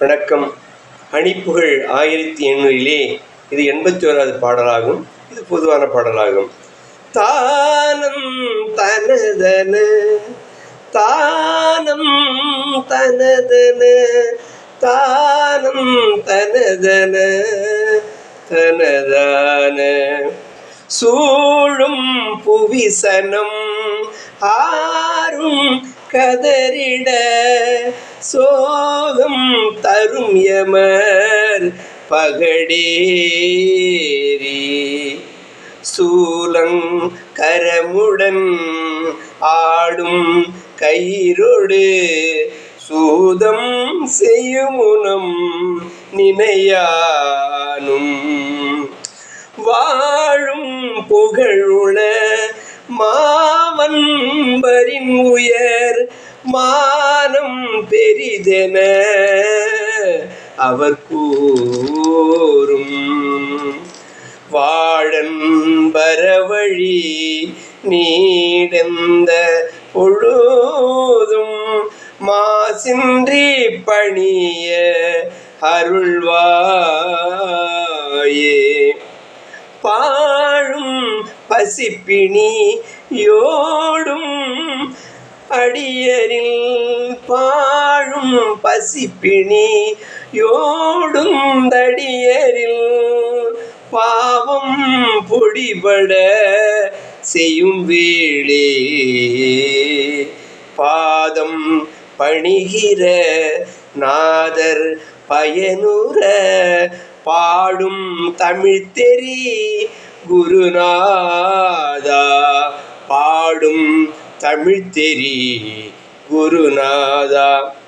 வணக்கம். அணிப்புகழ் ஆயிரத்தி எண்ணூறிலே இது எண்பத்தி ஓராவது பாடலாகும். இது பொதுவான பாடலாகும். தானம் தனதன தானம் தனதன தானம் தனதன தனதான. சூழும் புவிசனம் ஆறும் கதறிட சோகம் தரும் யமர் பகடேரி. சூலங் கரமுடன் ஆடும் கயிறொடு சூதம் செய்யுமுனம் நினையானும். வாழும் புகழுள மாவன்பரின் உயர் மானம் பெரிதென அவர் கூறும். வாழன் பரவழி நீடந்த பொழுதும் மாசின்றி பணிய அருள்வாயே. பாழும் பசிப்பிணி யோடும் அடியரில் பா பாழும் பசிப்பிணி யோடும் தடியரில் பாவம் பொடிபட செய்யும் வேளே. பாதம் பணிகிற நாதர் பயனுற பாடும் தமிழ் தெரி குருநாதா. பாடும் தமிழ் தெரி குருநாதா.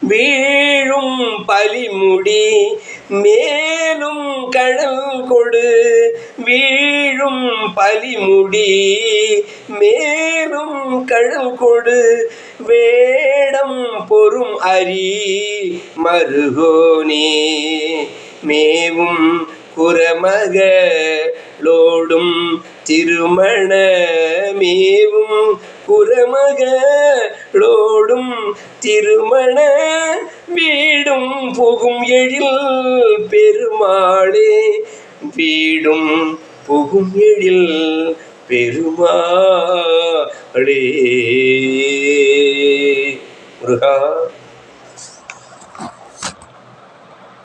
வீழும் பலிமுடி மேலும் கடல் கொடு. வீழும் பலிமுடி மேலும் கடல் கொடு. வேடம் பொறும் அரி மருகோனே. மேவும் குரமகளோடும் திருமண. மேவும் குரமகளோடும் திருமண வீடும் புகும் எழில் பெருமாளே. வீடும் புகும் எழில் பெருமாளே. முருகா.